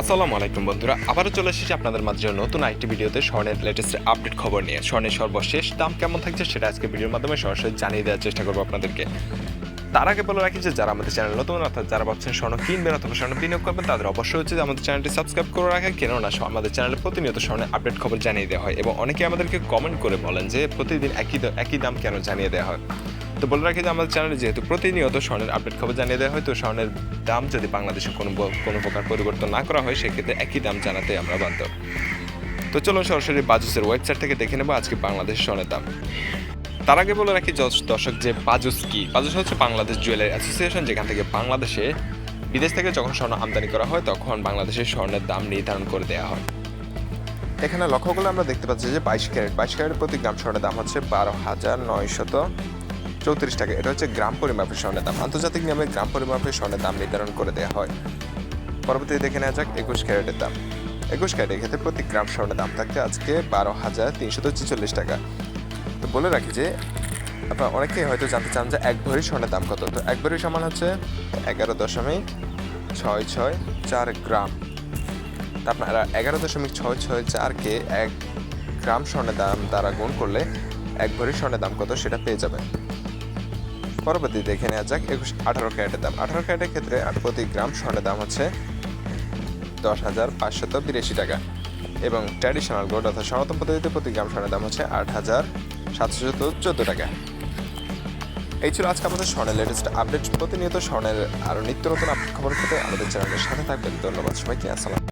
আসসালামু আলাইকুম বন্ধুরা, আবারও চলে এসেছি আপনাদের মাঝে নতুন আরেকটি ভিডিওতে স্বর্ণের লেটেস্ট আপডেট খবর নিয়ে। স্বর্ণের সর্বশেষ দাম কেমন থাকছে সেটা আজকে ভিডিওর মাধ্যমে সরাসরি জানিয়ে দেওয়ার চেষ্টা করব আপনাদেরকে। তার আগে বলে রাখি যে যারা আমাদের চ্যানেল নতুন, অর্থাৎ যারা ভাবছেন স্বর্ণ কিনবেন অথবা স্বর্ণ বিনিয়োগ করবেন, তাদের অবশ্যই হচ্ছে আমাদের চ্যানেলটি সাবস্ক্রাইব করে রাখা কেননা আমাদের চ্যানেলে প্রতিনিয়ত স্বর্ণের আপডেট খবর জানিয়ে দেওয়া হয় এবং অনেকে আমাদেরকে কমেন্ট করে বলেন যে প্রতিদিন একই একই দাম কেন জানিয়ে দেওয়া হয়। তো বলে রাখি যে আমাদের চ্যানেলে যেহেতু প্রতিনিয়ত স্বর্ণের আপডেট খবর জানিয়ে দেওয়া হয়, তো স্বর্ণের দাম যদি বাংলাদেশে কোনো কোনো প্রকার পরিবর্তন না করা হয়, সেক্ষেত্রে একই দাম জানাতে আমরা বাধ্য। তো চলুন সরাসরি বাজুসের ওয়েবসাইট থেকে দেখে নেব আজকে বাংলাদেশ স্বর্ণের দাম। তার আগে বলে রাখি দর্শ- দর্শক, যে বাজুস কি? বাজুস হচ্ছে বাংলাদেশ জুয়েলারি অ্যাসোসিয়েশন, যেখান থেকে বাংলাদেশে বিদেশ থেকে যখন স্বর্ণ আমদানি করা হয়, তখন বাংলাদেশের স্বর্ণের দাম নির্ধারণ করে দেওয়া হয়। এখানে লক্ষ্য করলে আমরা দেখতে পাচ্ছি যে বাইশ ক্যারেট বাইশ ক্যারেট প্রতি গ্রাম স্বর্ণের দাম হচ্ছে বারো হাজার নয়শত চৌত্রিশ টাকা। এটা হচ্ছে গ্রাম পরিমাপের স্বর্ণের দাম। আন্তর্জাতিক নিয়মে গ্রাম পরিমাপের স্বর্ণের দাম নির্ধারণ করে দেওয়া হয়। পরবর্তীতে দেখে নেওয়া যাক একুশ ক্যারেটের দাম। একুশ ক্যারেটের ক্ষেত্রে প্রতি গ্রাম স্বর্ণের দাম থাকছে আজকে বারো হাজার তিনশত ছেচল্লিশ টাকা। তো বলে রাখি যে, আপনার অনেকে হয়তো জানতে চান যে এক ভরি স্বর্ণের দাম কত। তো এক ভরি সমান হচ্ছে এগারো দশমিক ছয় ছয় চার গ্রাম। আপনারা এগারো দশমিক ছয় ছয় চারকে এক গ্রাম স্বর্ণের দাম দ্বারা গুণ করলে এক ভরি স্বর্ণের দাম কত সেটা পেয়ে যাবেন। পরবর্তী দেখে নেওয়া যাক, একুশ আঠারো ক্যারেটের দাম। আঠারো ক্যারেটের ক্ষেত্রে প্রতি গ্রাম স্বর্ণের দাম হচ্ছে দশ হাজার পাঁচশত বিরাশি টাকা। এবং ট্র্যাডিশনাল গোল্ড অর্থাৎ সনাতন পদ্ধতিতে প্রতি গ্রাম স্বর্ণের দাম হচ্ছে আট হাজার সাতশত চোদ্দ টাকা। এই ছিল আজকে আমাদের স্বর্ণের লেটেস্ট আপডেট প্রতিনিয়ত স্বর্ণের আরও নিত্য নতুন খবর পেতে আমাদের চ্যানেলের সাথে থাকবেন। ধন্যবাদ সবাইকে, আসসালাম